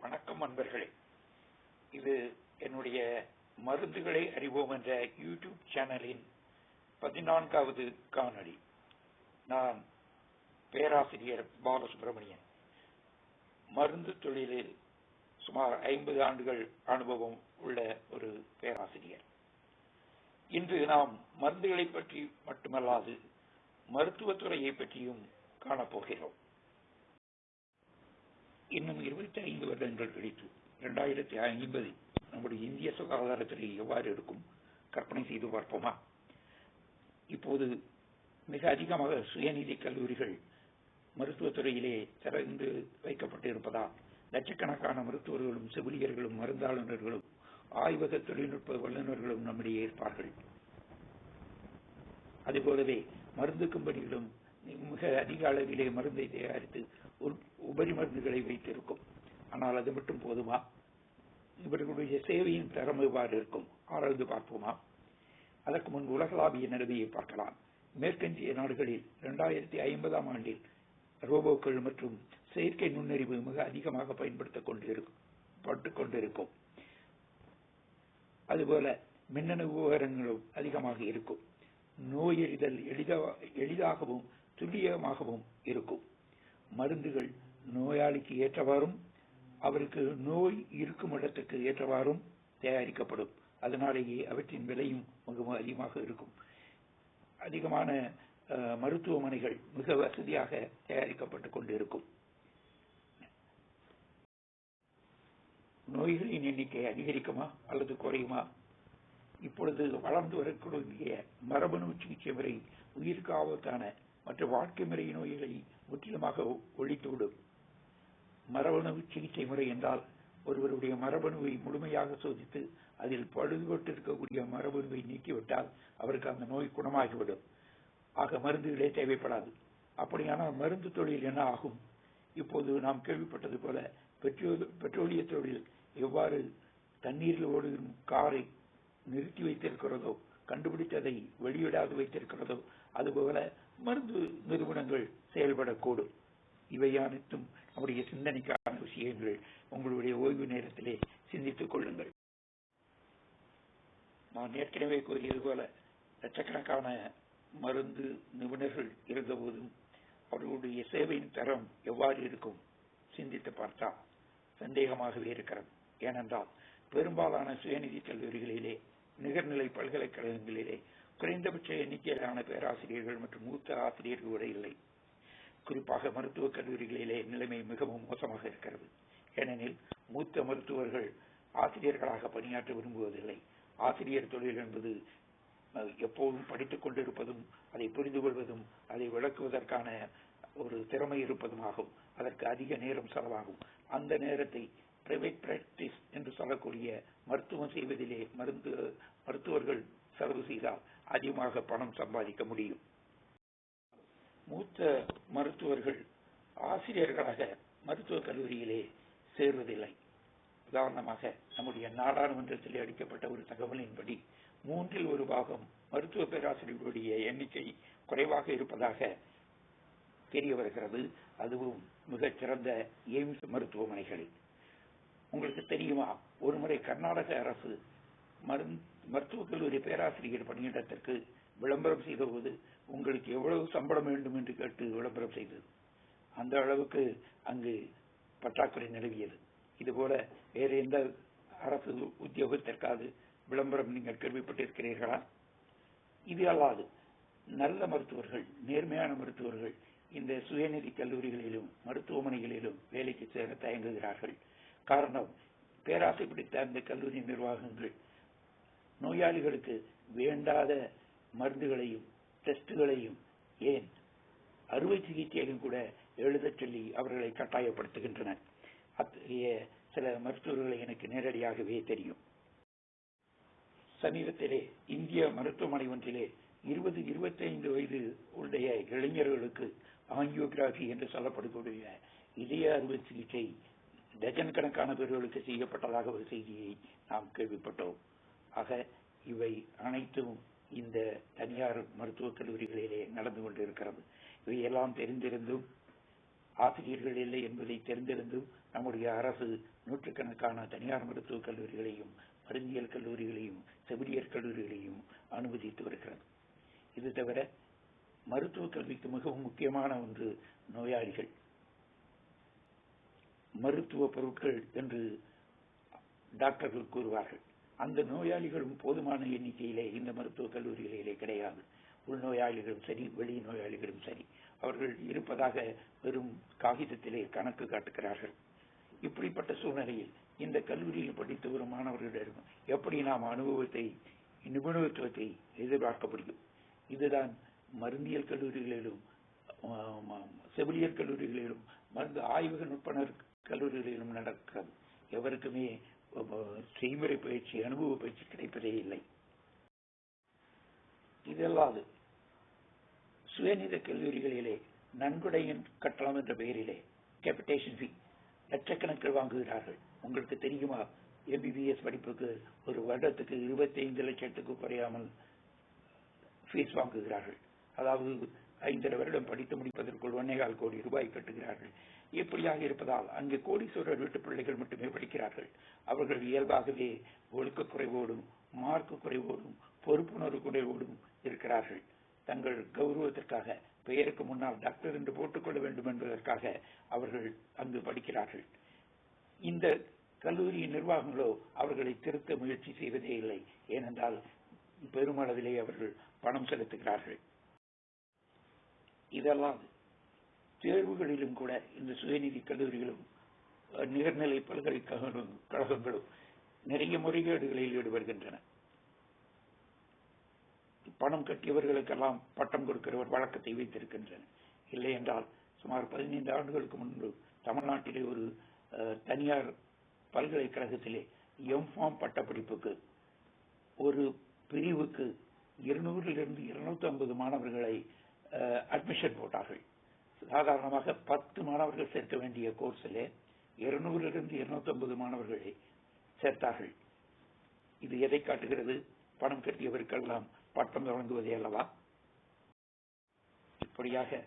வணக்கம் அன்பர்களே. இது என்னுடைய மருந்துகளை அறிவோம் என்ற யூடியூப் சேனலின் பதினான்காவது காணொளி. நான் பேராசிரியர் பாலசுப்ரமணியன். மருந்து தொழிலில் சுமார் ஐம்பது ஆண்டுகள் அனுபவம் உள்ள ஒரு பேராசிரியர். இன்று நாம் மருந்துகளை பற்றி மட்டுமல்லாது மருத்துவத்துறையை பற்றியும் காணப்போகிறோம். இன்னும் இருபத்தி ஐந்து வருடங்கள் கழித்து இரண்டாயிரத்தி ஐம்பது நம்முடைய இந்திய சுகாதாரத்துறை எவ்வாறு இருக்கும்? கற்பனை செய்து பார்ப்போமா? இப்போது மிக அதிகமாக சுயநிதி கல்லூரிகள் மருத்துவத்துறையிலே திறந்து வைக்கப்பட்டு இருப்பதால் லட்சக்கணக்கான மருத்துவர்களும் செவிலியர்களும் மருந்தாளுநர்களும் ஆய்வக தொழில்நுட்ப வல்லுநர்களும் நம்மிடையே இருப்பார்கள். அதுபோலவே மருந்து கம்பெனிகளும் மிக அதிக அளவிலே மருந்தை தயாரித்து உபரி மருந்துகளை வைத்திருக்கும். ஆனால் அது மட்டும் போதுமா? இவர்களுடைய சேவையின் தரம் எவ்வாறு இருக்கும்? ஆராய்ந்து பார்ப்போமா? அதற்கு முன் உலகளாவிய நிலைமையை பார்க்கலாம். மேற்கஞ்சிய நாடுகளில் இரண்டாயிரத்தி ஐம்பதாம் ஆண்டில் ரோபோக்கள் மற்றும் செயற்கை நுண்ணறிவு மிக அதிகமாக பயன்படுத்திக் கொண்டிருக்கும் கொண்டிருக்கும். அதுபோல மின்னணு உபகரணங்களும் அதிகமாக இருக்கும். நோயறிதல் எளிதாகவும் துல்லியமாகவும் இருக்கும். மருந்துகள் நோயாளிக்கு ஏற்றவாறும் அவருக்கு நோய் இருக்கும் இடத்துக்கு ஏற்றவாறும் தயாரிக்கப்படும். அதனாலேயே அவற்றின் விலையும் மிகவும் அதிகமாக இருக்கும். அதிகமான மருத்துவமனைகள் மிக வசதியாக தயாரிக்கப்பட்டுக் கொண்டிருக்கும். நோய்களின் எண்ணிக்கை அதிகரிக்குமா அல்லது குறையுமா? இப்பொழுது வளர்ந்து வரக்கூடிய மரபணு சிகிச்சை முறை உயிருக்கு ஆபத்தான மற்ற வாழ்க்கை முறை நோய்களை முற்றிலுமாக ஒழித்துவிடும் மரபணு சிகிச்சை முறை என்றால் ஒருவருடைய மரபணுவை முழுமையாக சோதித்து அதில் பழுதுபட்டிருக்கக்கூடிய மரபணுவை நீக்கிவிட்டால் அவருக்கு அந்த நோய் குணமாகிவிடும். ஆக மருந்துகளே தேவைப்படாது. அப்படியான மருந்து தொழில் என்ன ஆகும்? இப்போது நாம் கேள்விப்பட்டது போல பெட்ரோலிய தொழில் எவ்வாறு தண்ணீரில் ஓடுகிற காரை நிறுத்தி வைத்திருக்கிறதோ கண்டுபிடித்ததை வெளியிடாது வைத்திருக்கிறதோ அதுபோல மருந்து நிறுவனங்கள் செயல்படக்கூடும். இவை அனைத்தும் நம்முடைய சிந்தனைக்கான விஷயங்கள். உங்களுடைய ஓய்வு நேரத்திலே சிந்தித்துக் கொள்ளுங்கள். நான் ஏற்கனவே கூறியது போல லட்சக்கணக்கான மருந்து நிபுணர்கள் இருந்தபோதும் அவர்களுடைய சேவையின் தரம் எவ்வாறு இருக்கும்? சிந்தித்து பார்த்தா சந்தேகமாகவே இருக்கிறது. ஏனென்றால் பெரும்பாலான சுயநிதி கல்லூரிகளிலே நிகர்நிலை பல்கலைக்கழகங்களிலே குறைந்தபட்ச எண்ணிக்கையிலான பேராசிரியர்கள் மற்றும் மூத்த ஆசிரியர்கள் கூட இல்லை. குறிப்பாக மருத்துவக் கல்லூரிகளிலே நிலைமை மிகவும் மோசமாக இருக்கிறது. ஏனெனில் மூத்த மருத்துவர்கள் ஆசிரியர்களாக பணியாற்ற விரும்புவதில்லை. ஆசிரியர் தொழில் என்பது எப்போதும் படித்துக் கொண்டிருப்பதும் அதை புரிந்து கொள்வதும் அதை விளக்குவதற்கான ஒரு திறமை இருப்பதுமாகும் அதற்கு அதிக நேரம் செலவாகும். அந்த நேரத்தை பிரைவேட் பிராக்டிஸ் என்று சொல்லக்கூடிய மருத்துவம் செய்வதிலே மருந்து மருத்துவர்கள் செலவு செய்தால் அதிகமாக பணம் சம்பாதிக்க முடியும். மூத்த மருத்துவர்கள் ஆசிரியர்களாக மருத்துவக் கல்லூரியிலே சேர்வதில்லை. உதாரணமாக நம்முடைய நாடாளுமன்றத்தில் அளிக்கப்பட்ட ஒரு தகவலின்படி மூன்றில் ஒரு பாகம் மருத்துவ பேராசிரியர்களுடைய எண்ணிக்கை குறைவாக இருப்பதாக தெரிய வருகிறது. அதுவும் மிகச்சிறந்த எய்ம்ஸ் மருத்துவமனைகளில். உங்களுக்கு தெரியுமா? ஒருமுறை கர்நாடக அரசு மருத்துவக் கல்லூரி பேராசிரியர் பணியிடத்திற்கு விளம்பரம் செய்தபோது உங்களுக்கு எவ்வளவு சம்பளம் வேண்டும்? என்று கேட்டு விளம்பரம் செய்தது. அந்த அளவுக்கு அங்கு பற்றாக்குறை நிலவியது. இதுபோல வேறு எந்த அரசு உத்தியோகத்திற்காது விளம்பரம் நீங்கள் கேள்விப்பட்டிருக்கிறீர்களா? இது அல்லாது நல்ல மருத்துவர்கள் நேர்மையான மருத்துவர்கள் இந்த சுயநிதி கல்லூரிகளிலும் மருத்துவமனைகளிலும் வேலைக்கு சேர தயங்குகிறார்கள். காரணம் பேராசை பிடித்த அந்த கல்லூரி நிர்வாகங்கள் நோயாளிகளுக்கு வேண்டாத மருந்துகளையும் டெஸ்டுகளையும் ஏன்? அறுவை சிகிச்சையிலும் கூட எழுதச் சொல்லி அவர்களை கட்டாயப்படுத்துகின்றனர். அத்தகைய சில மருத்துவர்களை எனக்கு நேரடியாகவே தெரியும். சமீபத்திலே இந்திய மருத்துவமனை ஒன்றிலே இருபது இருபத்தைந்து வயது உடைய இளைஞர்களுக்கு ஆங்கியோகிராஃபி என்று சொல்லப்படக்கூடிய இதய அறுவை சிகிச்சை டஜன் கணக்கான பேர்களுக்கு செய்யப்பட்டதாக ஒரு செய்தியை நாம் கேள்விப்பட்டோம். ஆக இவை அனைத்தும் இந்த தனியார் மருத்துவக் கல்லூரிகளிலே நடந்து கொண்டிருக்கிறது. இவையெல்லாம் தெரிந்திருந்தும் ஆசிரியர்கள் இல்லை என்பதை தெரிந்திருந்தும் நம்முடைய அரசு நூற்றுக்கணக்கான தனியார் மருத்துவக் கல்லூரிகளையும் மருந்தியல் கல்லூரிகளையும் செவிலியர் கல்லூரிகளையும் அனுமதித்து வருகிறது. இது தவிர மருத்துவ கல்விக்கு மிகவும் முக்கியமான ஒன்று நோயாளிகள். மருத்துவ பொருட்கள் என்று டாக்டர்கள் கூறுவார்கள். அந்த நோயாளிகளும் போதுமான எண்ணிக்கையிலே இந்த மருத்துவக் கல்லூரிகளிலே கிடையாது. உள்நோயாளிகளும் சரி வெளி நோயாளிகளும் சரி அவர்கள் இருப்பதாக வெறும் காகிதத்திலே கணக்கு காட்டுகிறார்கள். இப்படிப்பட்ட சூழ்நிலையில் இந்த கல்லூரியில் படித்து வரும் மாணவர்களிடம் எப்படி நாம் அனுபவத்தை நிபுணத்துவத்தை எதிர்பார்க்க முடியும்? இதுதான் மருந்தியல் கல்லூரிகளிலும் செவிலியர் கல்லூரிகளிலும் மருந்து ஆய்வக நுட்பனர் கல்லூரிகளிலும் நடக்கிறது. எவருக்குமே செய்முறை பயிற்சி அனுபவ பயிற்சி கிடைப்பதே இல்லை. இதல்லாது சுயநித கல்லூரிகளிலே நன்கொடையின் கட்டணம் என்ற பெயரிலே கேபிடேஷன் ஃபீ லட்சக்கணக்கில் வாங்குகிறார்கள். உங்களுக்கு தெரியுமா? எம்பிபிஎஸ் படிப்புக்கு ஒரு வருடத்துக்கு இருபத்தி ஐந்து லட்சத்துக்கு குறையாமல் ஃபீஸ் வாங்குகிறார்கள். அதாவது ஐந்தரை வருடம் படித்து முடிப்பதற்குள் ஒன்னேகால் கோடி ரூபாய் கட்டுகிறார்கள். இப்படியாக இருப்பதால் அங்கு கோடீஸ்வரர் வீட்டு பிள்ளைகள் மட்டுமே படிக்கிறார்கள். அவர்கள் இயல்பாகவே ஒழுக்க குறைவோடும் மார்க்கு குறைவோடும் பொறுப்புணர்வு குறைவோடும் இருக்கிறார்கள். தங்கள் கௌரவத்திற்காக பெயருக்கு முன்னால் டாக்டர் என்று போட்டுக்கொள்ள வேண்டும் என்பதற்காக அவர்கள் அங்கு படிக்கிறார்கள். இந்த கல்லூரியின் நிர்வாகங்களோ அவர்களை திருத்த முயற்சி செய்வதே இல்லை. ஏனென்றால் பெருமளவிலே அவர்கள் பணம் செலுத்துகிறார்கள். இதெல்லாம் தேர்வுகளிலும் கூட இந்த சுயநிதி கல்லூரிகளும் நிகர்நிலை பல்கலைக்கழகங்களும் நிறைய முறைகேடுகளில் ஈடுபடுகின்றன. பணம் கட்டியவர்களுக்கெல்லாம் பட்டம் கொடுக்கிற ஒரு வழக்கத்தை வைத்திருக்கின்றன இல்லை என்றால் சுமார் பதினைந்து ஆண்டுகளுக்கு முன்பு தமிழ்நாட்டிலே ஒரு தனியார் பல்கலைக்கழகத்திலே எம்ஃபார்ம் பட்டப்படிப்புக்கு ஒரு பிரிவுக்கு இருநூறிலிருந்து இருநூத்தி ஐம்பது மாணவர்களை அட்மிஷன் போட்டார்கள். சாதாரணமாக பத்து மாணவர்கள் சேர்க்க வேண்டிய கோர்ஸிலே இருநூறிலிருந்து இருநூத்தி மாணவர்களை சேர்த்தார்கள். இது எதை காட்டுகிறது? பணம் கட்டியவருக்கெல்லாம் பட்டம் வழங்குவதே அல்லவா? இப்படியாக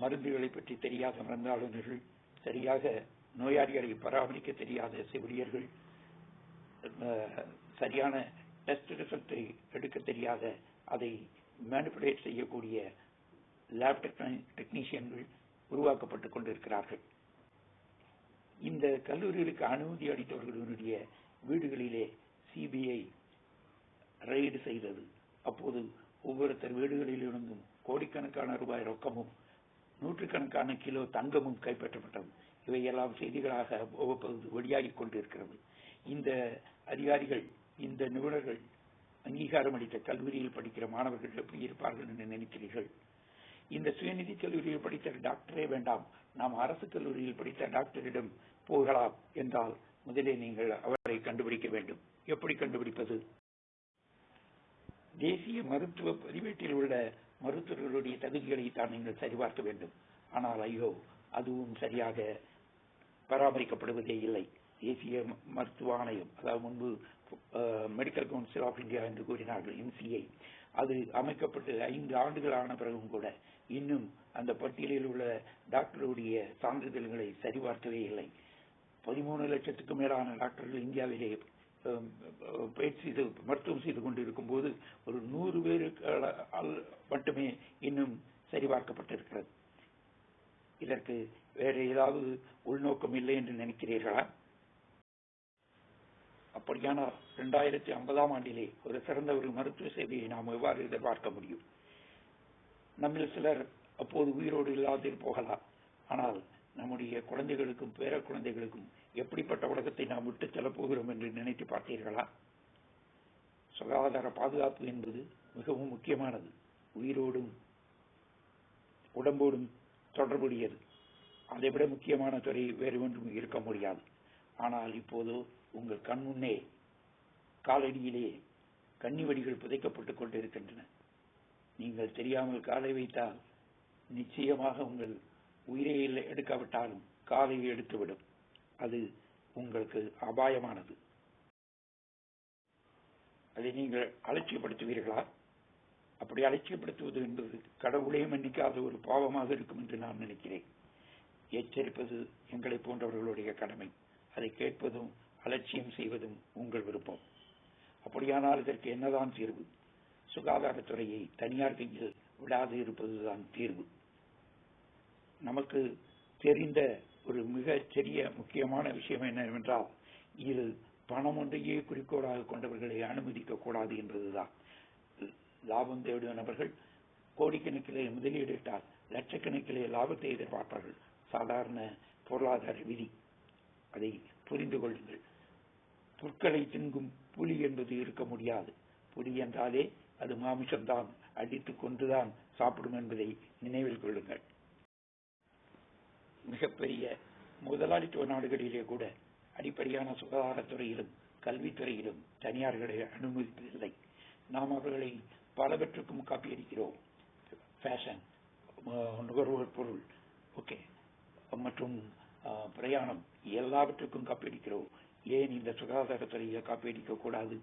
மருந்துகளை பற்றி தெரியாத மருந்தாளுநர்கள் சரியாக நோயாளிகளை பராமரிக்க தெரியாத செவிலியர்கள் சரியான டெஸ்ட் ரிசல்ட்டை எடுக்க தெரியாத அதை மேனிப்புலேட் செய்யக்கூடிய லேப் டெக்னீஷியன்கள் உருவாக்கப்பட்டுக் கொண்டிருக்கிறார்கள். இந்த கல்லூரிகளுக்கு அனுமதி அளித்தவர்களுடைய வீடுகளிலே சிபிஐ ரெய்டு செய்தது. அப்போது ஒவ்வொருத்தர் வீடுகளிலிருந்தும் கோடிக்கணக்கான ரூபாய் ரொக்கமும் நூற்றுக்கணக்கான கிலோ தங்கமும் கைப்பற்றப்பட்டது. இவையெல்லாம் செய்திகளாக அவ்வப்போது வெளியாகிக் கொண்டிருக்கிறது. இந்த அதிகாரிகள் இந்த நிபுணர்கள் அங்கீகாரம் அளித்த கல்லூரியில் படிக்கிற மாணவர்கள் எப்படி இருப்பார்கள் என்று நினைக்கிறீர்கள்? இந்த சுயநிதி கல்லூரியில் படித்த டாக்டரே வேண்டாம். நாம் அரசு கல்லூரியில் படித்த டாக்டரிடம் போகலாம் என்றால் முதலில் நீங்கள் அவரை கண்டுபிடிக்க வேண்டும். எப்படி கண்டுபிடிப்பது? தேசிய மருத்துவ பதிவேட்டில் உள்ள மருத்துவர்களுடைய தகுதிகளை தான் நீங்கள் சரிபார்க்க வேண்டும். ஆனால் ஐயோ அதுவும் சரியாக பராமரிக்கப்படுவதே இல்லை. தேசிய மருத்துவ ஆணையம் அதாவது முன்பு மெடிக்கல் கவுன்சில் ஆஃப் இந்தியா என்று கூறினார்கள் எம்சிஐ அது அமைக்கப்பட்டு ஐந்து ஆண்டுகள் ஆன பிறகும் கூட இன்னும் அந்த பட்டியலில் உள்ள டாக்டருடைய சான்றிதழ்களை சரிபார்க்கவே இல்லை. பதிமூணு லட்சத்துக்கு மேலான டாக்டர்கள் இந்தியாவிலே பயிற்சி செய்து மருத்துவம் செய்து கொண்டிருக்கும் போது ஒரு நூறு பேருக்கு மட்டுமே இன்னும் சரிபார்க்கப்பட்டிருக்கிறது. இதற்கு வேற ஏதாவது உள்நோக்கம் இல்லை என்று நினைக்கிறீர்களா? அப்படியான இரண்டாயிரத்தி ஐம்பதாம் ஆண்டிலே ஒரு சிறந்த ஒரு மருத்துவ சேவையை நாம் எவ்வாறு எதிர்பார்க்க முடியும்? நம்மில் சிலர் அப்போது உயிரோடு இல்லாது போகலாம். ஆனால் நம்முடைய குழந்தைகளுக்கும் பேர குழந்தைகளுக்கும் எப்படிப்பட்ட உலகத்தை நாம் விட்டு செல்லப் போகிறோம் என்று நினைத்து பார்த்தீர்களா? சுகாதார பாதுகாப்பு என்பது மிகவும் முக்கியமானது. உயிரோடும் உடம்போடும் தொடர்புடையது. அதை விட முக்கியமான துறை வேறு ஒன்றும் இருக்க முடியாது. ஆனால் இப்போது உங்கள் கண் முன்னே காலடியிலே கன்னிவடிகள் புதைக்கப்பட்டுக் கொண்டிருக்கின்றன. நீங்கள் தெரியாமல் காலை வைத்தால் நிச்சயமாக உங்கள் உயிரை எடுக்காவிட்டாலும் காலை எடுத்துவிடும். அது உங்களுக்கு அபாயமானது. அதை நீங்கள் அலட்சியப்படுத்துவீர்களா? அப்படி அலட்சியப்படுத்துவது என்பது கடவுளே மன்னிக்காத ஒரு பாவமாக இருக்கும் என்று நான் நினைக்கிறேன். எச்சரிப்பது எங்களை போன்றவர்களுடைய கடமை. அதை கேட்பதும் அலட்சியம் செய்வதும் உங்கள் விருப்பம். அப்படியானால் இதற்கு என்னதான் தீர்வு? சுகாதாரத்துறையை தனியார் கையில் விடாது இருப்பதுதான் தீர்வு. நமக்கு தெரிந்த ஒரு மிகச்சிறிய சிறிய முக்கியமான விஷயம் என்னவென்றால் இது பணம் ஒன்றையே குறிக்கோளாக கொண்டவர்களை அனுமதிக்க கூடாது என்பதுதான். லாபம் தேடும் நபர்கள் கோடிக்கணக்கிலே முதலீடிட்டால் லட்சக்கணக்கிலே லாபத்தை எதிர்பார்ப்பார்கள். சாதாரண பொருளாதார விதி. அதை புரிந்து கொள்ளுங்கள். புற்களை தின்கும் புலி என்பது இருக்க முடியாது. புலி என்றாலே அது மாமிசம்தான். அடித்துக் கொண்டுதான் சாப்பிடும் என்பதை நினைவில் கொள்ளுங்கள். மிகப்பெரிய முதலாளித்துவ நாடுகளிலே கூட அடிப்படையான சுகாதாரத்துறையிலும் கல்வித்துறையிலும் தனியார்களை அனுமதிப்பதில்லை. நாம் அவர்களை பலவற்றுக்கும் காப்பியடிக்கிறோம். ஃபேஷன் நுகர்வோர் பொருள் ஓகே மற்றும் பிரயாணம் எல்லாவற்றுக்கும் காப்பீடிக்கிறோம் ஏன் இந்த சுகாதாரத்துறையை காப்பீடிக்க கூடாது?